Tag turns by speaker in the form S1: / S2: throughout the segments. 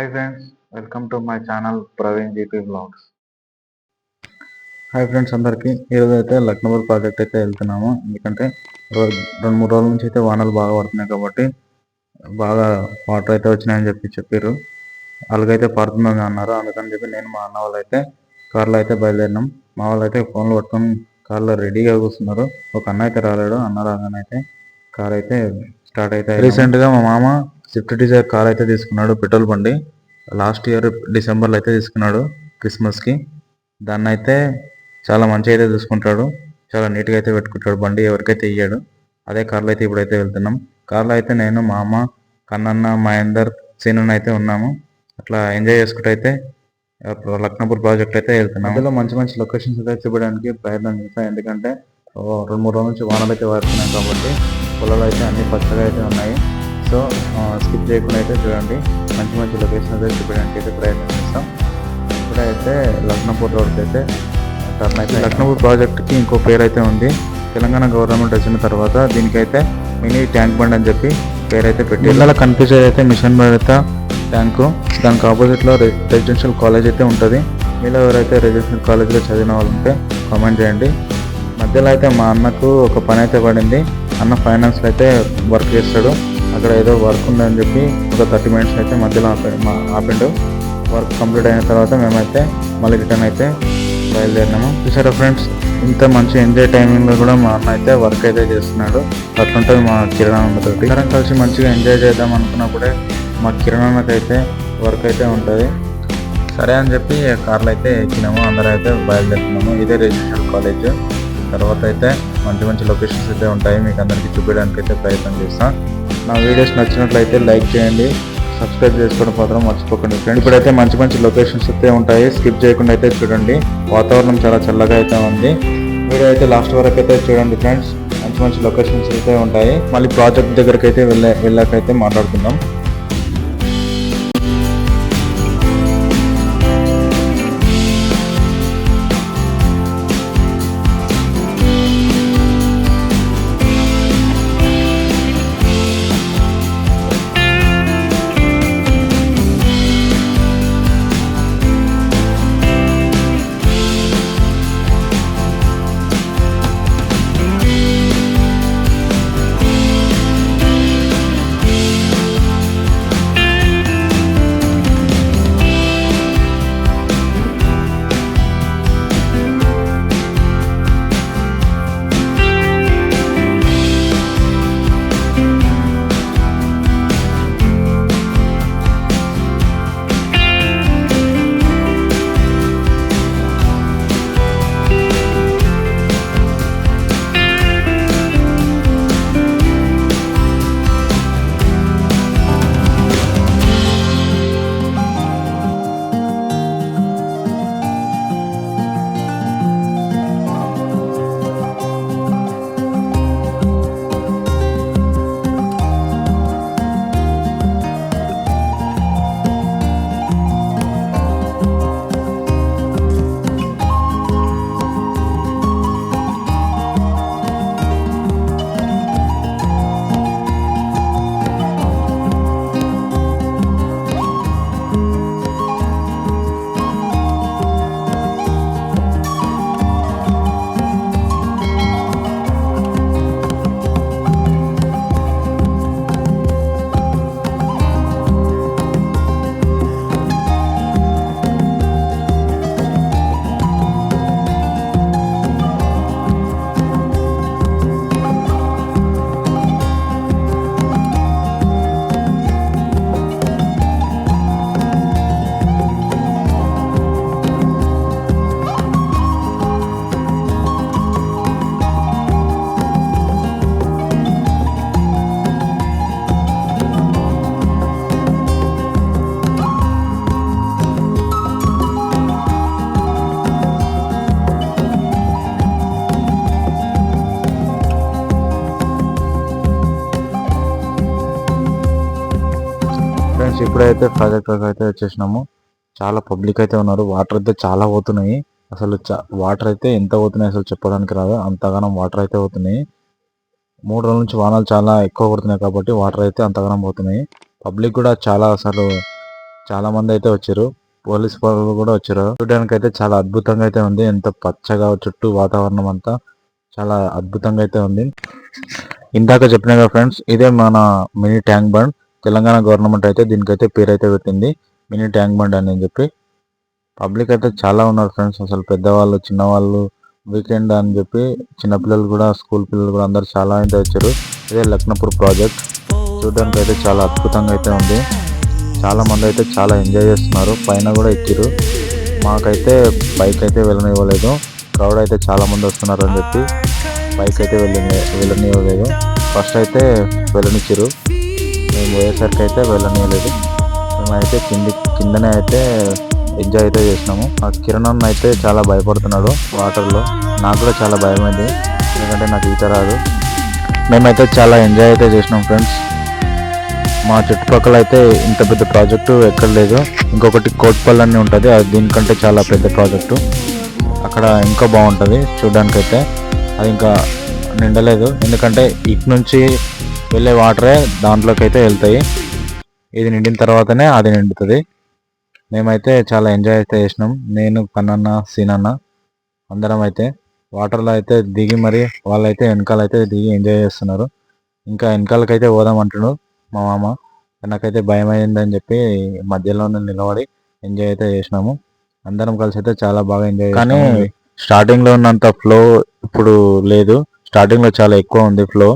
S1: Hi friends welcome to my channel Praveen GP vlogs hi friends అందరికీ ఈరోజు అయితే లక్నవర్ project అయితే వెళ్తున్నాము. ఎందుకంటే రెండు మూడు రోజుల నుంచి అయితే వానలు బాగా పడుతున్నాయి కాబట్టి బాగా వాటర్ అయితే వచ్చినాయని చెప్పి చెప్పారు అలాగైతే పడుతుందని అన్నారు. అందుకని చెప్పి నేను మా అన్న వాళ్ళు అయితే కార్లో అయితే బయలుదేరినాం. మా వాళ్ళు అయితే ఫోన్లు పట్టుకొని కార్లో రెడీగా కూర్చున్నారు. ఒక అన్న అయితే రాలేడు అన్న రాగానే అయితే కార్ అయితే స్టార్ట్ అయితే రీసెంట్గా మా మామ స్విఫ్ట్ డిజైర్ కార్ అయితే తీసుకున్నాడు పెట్రోల్ బండి. లాస్ట్ ఇయర్ డిసెంబర్లో అయితే తీసుకున్నాడు క్రిస్మస్కి. దాన్ని అయితే చాలా మంచిగా అయితే చూసుకుంటాడు. చాలా నీట్గా అయితే పెట్టుకుంటాడు బండి ఎవరికైతే ఇయ్యాడు అదే కార్లో అయితే ఇప్పుడైతే వెళ్తున్నాం. కార్లో అయితే నేను మా అమ్మ కన్నన్న మహేందర్ సీను అయితే ఉన్నాము. అట్లా ఎంజాయ్ చేసుకుంటూ అయితే లక్నపూర్ ప్రాజెక్ట్ అయితే వెళ్తున్నాం. అందులో మంచి మంచి లొకేషన్స్ అయితే చూపడానికి ప్రయత్నం చేస్తాం. ఎందుకంటే రెండు మూడు రోజుల నుంచి వానలు అయితే పడుతున్నాయి కాబట్టి పొలాలు అయితే అన్ని పచ్చగా అయితే ఉన్నాయి. సో స్కిప్ చేయకుండా అయితే చూడండి. మంచి మంచి లొకేషన్ అయితే చూపించడానికి అయితే ప్రయత్నం చేస్తాం. ఇప్పుడైతే లక్నపూర్ రోడ్కి అయితే టర్న్ అయితే లక్నపూర్ ప్రాజెక్ట్కి ఇంకో పేరు అయితే ఉంది. తెలంగాణ గవర్నమెంట్ వచ్చిన తర్వాత దీనికైతే మినీ ట్యాంక్ బండ్ అని చెప్పి పేరు అయితే పెట్టి ఇళ్ళ కనిపించేది అయితే మిషన్ భరిత ట్యాంకు. దానికి ఆపోజిట్లో రెసిడెన్షియల్ కాలేజ్ అయితే ఉంటుంది. మీలో ఎవరైతే రెసిడెన్షియల్ కాలేజ్లో చదివిన వాళ్ళు ఉంటే కామెంట్ చేయండి. మధ్యలో అయితే మా అన్నకు ఒక పని అయితే పడింది. అన్న ఫైనాన్స్లో అయితే వర్క్ చేస్తాడు. అక్కడ ఏదో వర్క్ ఉందని చెప్పి ఒక థర్టీ మినిట్స్ అయితే మధ్యలో ఆపి మా- ఆపిండు. వర్క్ కంప్లీట్ అయిన తర్వాత మేమైతే మళ్ళీ రిటర్న్ అయితే బయలుదేరినాము. చూసారా ఫ్రెండ్స్ ఇంత మంచి ఎంజాయ్ టైమింగ్లో కూడా మా అన్న అయితే వర్క్ అయితే చేస్తున్నాడు. అట్లుంటుంది మా కిరణాన్నతో అందరం కలిసి మంచిగా ఎంజాయ్ చేద్దాం అనుకున్నప్పుడే మా కిరణకైతే వర్క్ అయితే ఉంటుంది. సరే అని చెప్పి కార్లో అయితే ఎక్కినాము. అందరూ అయితే బయలుదేరుతున్నాము. ఇదే రెసిడెన్షియల్ కాలేజ్. తర్వాత అయితే మంచి మంచి లొకేషన్స్ అయితే ఉంటాయి మీకు అందరికీ చూపించడానికి అయితే ప్రయత్నం చేస్తాను నా వీడియోస్ నచ్చినట్లయితే లైక్ చేయండి సబ్స్క్రైబ్ చేసుకోవడం మాత్రం మర్చిపోకండి. ఫ్రెండ్ ఇప్పుడైతే మంచి మంచి లొకేషన్స్ అయితే ఉంటాయి స్కిప్ చేయకుండా అయితే చూడండి. వాతావరణం చాలా చల్లగా అయితే ఉంది. వీడియో అయితే లాస్ట్ వరకు అయితే చూడండి ఫ్రెండ్స్. మంచి మంచి లొకేషన్స్ అయితే ఉంటాయి. మళ్ళీ ప్రాజెక్ట్ దగ్గరికి అయితే వెళ్ళే వెళ్ళాకైతే మాట్లాడుకుందాం. ఫ్రెండ్స్ ఇప్పుడైతే ప్రాజెక్ట్ వర్క్ అయితే వచ్చేసినాము. చాలా పబ్లిక్ అయితే ఉన్నారు. వాటర్ అయితే చాలా పోతున్నాయి. అసలు వాటర్ అయితే ఎంత పోతున్నాయి అసలు చెప్పడానికి రాదు. అంతగానం వాటర్ అయితే పోతున్నాయి. మూడు రోజుల నుంచి వానలు చాలా ఎక్కువ పడుతున్నాయి కాబట్టి వాటర్ అయితే అంతగానం పోతున్నాయి. పబ్లిక్ కూడా చాలా అసలు చాలా మంది అయితే వచ్చారు. పోలీస్ వాళ్ళు కూడా వచ్చారు. చూడడానికి అయితే చాలా అద్భుతంగా అయితే ఉంది. ఎంత పచ్చగా చుట్టూ వాతావరణం అంతా చాలా అద్భుతంగా అయితే ఉంది. ఇందాక చెప్పిన ఫ్రెండ్స్ ఇదే మన mini tank bund. Telangana government అయితే దీనికైతే పేరు అయితే పెట్టింది. మినీ ట్యాంక్ బండ్ అని చెప్పి. పబ్లిక్ అయితే చాలా ఉన్నారు ఫ్రెండ్స్ అసలు పెద్దవాళ్ళు చిన్నవాళ్ళు వీకెండ్ అని చెప్పి చిన్నపిల్లలు కూడా స్కూల్ పిల్లలు కూడా అందరు చాలా అయితే వచ్చారు ఇదే లక్నపూర్ ప్రాజెక్ట్ చూడడానికి అయితే చాలా అద్భుతంగా అయితే ఉంది. చాలా మంది అయితే చాలా ఎంజాయ్ చేస్తున్నారు. పైన కూడా ఎక్కిరు మాకైతే బైక్ అయితే వెళ్ళనివ్వలేదు. క్రౌడ్ అయితే చాలా మంది వస్తున్నారు అని చెప్పి. బైక్ అయితే వెళ్ళని వెళ్ళనివ్వలేదు. ఫస్ట్ అయితే వెళ్ళనిచ్చారు. మేము పోయేసరికి అయితే వెళ్ళనివ్వలేదు మేమైతే కింది కిందనే అయితే ఎంజాయ్ అయితే చేసినాము. ఆ కిరణ్ అన్న అయితే చాలా భయపడుతున్నాడు వాటర్లో. నాకు కూడా చాలా భయమైంది. ఎందుకంటే నాకు ఈత రాదు. మేమైతే చాలా ఎంజాయ్ అయితే చేసినాం ఫ్రెండ్స్. మా చుట్టుపక్కల అయితే ఇంత పెద్ద ప్రాజెక్టు ఎక్కడ లేదు. ఇంకొకటి కోట్పల్లి అని ఉంటుంది. అది దీనికంటే చాలా పెద్ద ప్రాజెక్టు. అక్కడ ఇంకా బాగుంటుంది చూడడానికైతే. అది ఇంకా నిండలేదు. ఎందుకంటే ఇటు నుంచి వెళ్ళే వాటరే దాంట్లోకి అయితే వెళ్తాయి. ఇది నిండిన తర్వాతనే అది నిండుతుంది. మేమైతే చాలా ఎంజాయ్ అయితే చేసినాం. నేను కన్నన్న సీనన్న అందరం అయితే వాటర్లో అయితే దిగి మరి వాళ్ళైతే వెనకాల అయితే దిగి ఎంజాయ్ చేస్తున్నారు. ఇంకా వెనకాలకైతే పోదాం అంటున్నాడు మా మామ. నాకైతే భయం అయిందని చెప్పి మధ్యలోనే నిలబడి ఎంజాయ్ అయితే చేసినాము. అందరం కలిసి అయితే చాలా బాగా ఎంజాయ్ కానీ స్టార్టింగ్లో ఉన్నంత ఫ్లో ఇప్పుడు లేదు. స్టార్టింగ్లో చాలా ఎక్కువ ఉంది ఫ్లో.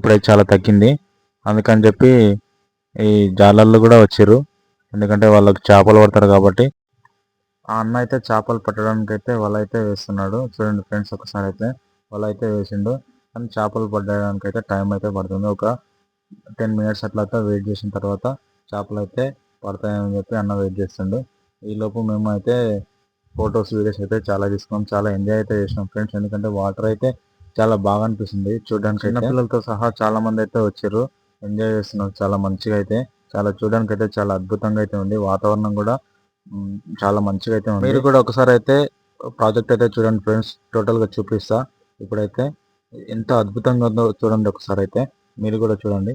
S1: ఇప్పుడైతే చాలా తగ్గింది. అందుకని చెప్పి ఈ జాలర్లు కూడా వచ్చారు ఎందుకంటే వాళ్ళకి చేపలు పడతారు కాబట్టి. ఆ అన్న అయితే చేపలు పట్టడానికి అయితే వాళ్ళైతే వేస్తున్నాడు. చూడండి ఫ్రెండ్స్ ఒకసారి అయితే వాళ్ళైతే అయితే వేసిండు. కానీ చేపలు పట్టడానికి అయితే టైం అయితే పడుతుంది. ఒక టెన్ మినిట్స్ అట్లా అయితే వెయిట్ చేసిన తర్వాత చేపలు అయితే పడతాయని చెప్పి అన్న వెయిట్ చేస్తుండు. ఈలోపు మేము అయితే ఫొటోస్ వీడియోస్ అయితే చాలా తీసుకున్నాం. చాలా ఎంజాయ్ అయితే చేసినాం ఫ్రెండ్స్. ఎందుకంటే వాటర్ అయితే చాలా బాగా అనిపిస్తుంది చూడడానికి చిన్నపిల్లలతో సహా చాలా మంది అయితే వచ్చారు. ఎంజాయ్ చేస్తున్నారు చాలా మంచిగా అయితే. చాలా చూడడానికి అయితే చాలా అద్భుతంగా అయితే ఉంది. వాతావరణం కూడా చాలా మంచిగా అయితే ఉంది. మీరు కూడా ఒకసారి అయితే ప్రాజెక్ట్ అయితే చూడండి ఫ్రెండ్స్. టోటల్గా చూపిస్తా. ఇప్పుడైతే ఎంత అద్భుతంగా ఉందో చూడండి ఒకసారి అయితే. మీరు కూడా చూడండి.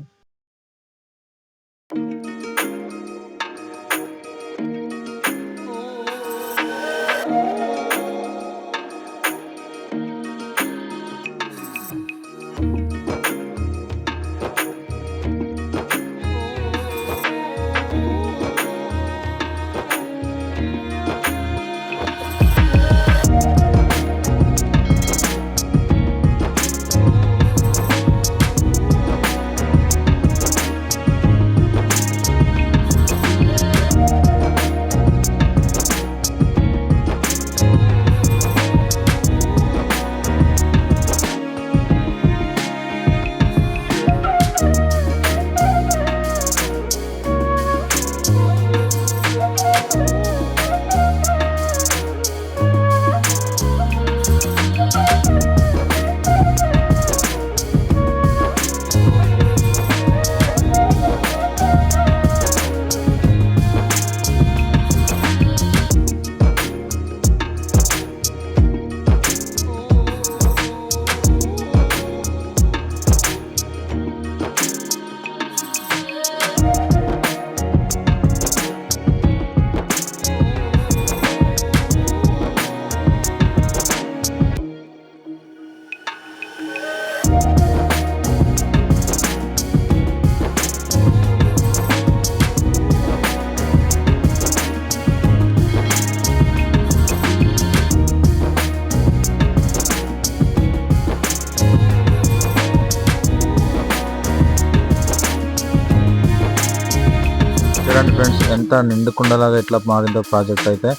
S1: చూడండి ఫ్రెండ్స్ ఎంత నిండుకుండలాగా ఎట్లా మారిందో ప్రాజెక్ట్ అయితే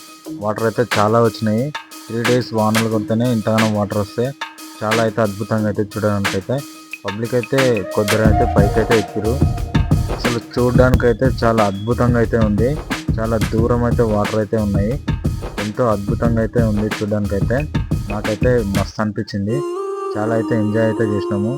S1: వాటర్ అయితే చాలా వచ్చినాయి. త్రీ డేస్ వానలు కొడితేనే ఇంతగానో వాటర్ వస్తే చాలా అయితే అద్భుతంగా అయితే చూడడానికి అయితే పబ్లిక్ అయితే కొద్దిగా అయితే పైకి అయితే ఎక్కిరు. అసలు చూడడానికి అయితే చాలా అద్భుతంగా అయితే ఉంది. చాలా దూరం అయితే వాటర్ అయితే ఉన్నాయి. ఎంతో అద్భుతంగా అయితే ఉంది చూడడానికి అయితే నాకైతే మస్తు అనిపించింది. చాలా అయితే ఎంజాయ్ అయితే చేసినాము.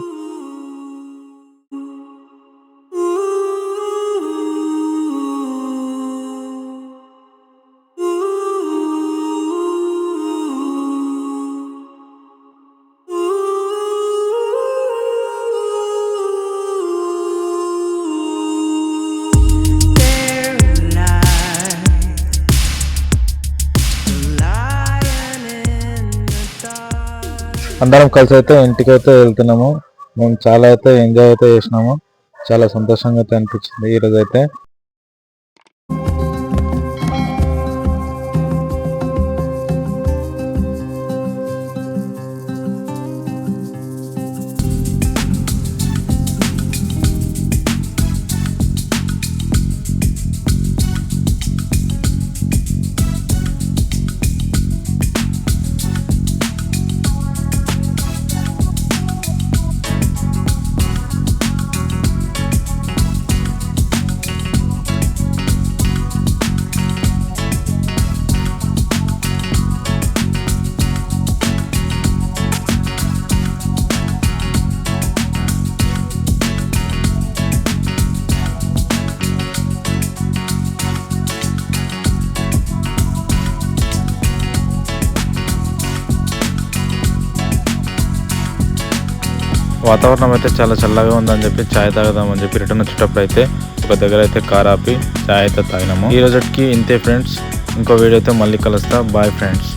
S1: అందరం కలిసి అయితే ఇంటికి అయితే వెళ్తున్నాము. మేము చాలా అయితే ఎంజాయ్ అయితే చేసినాము. చాలా సంతోషంగా అయితే అనిపించింది ఈ రోజు అయితే వాతావరణం అయితే చాలా చల్లగా ఉందని చెప్పి చాయ్ తాగదామని చెప్పి రిటర్న్ వచ్చేటప్పుడు అయితే ఒక దగ్గర అయితే కార్ ఆపి చాయ్ అయితే తాగినాము. ఈ రోజుకి ఇంతే ఫ్రెండ్స్. ఇంకో వీడియో అయితే మళ్ళీ కలుస్తా. Bye friends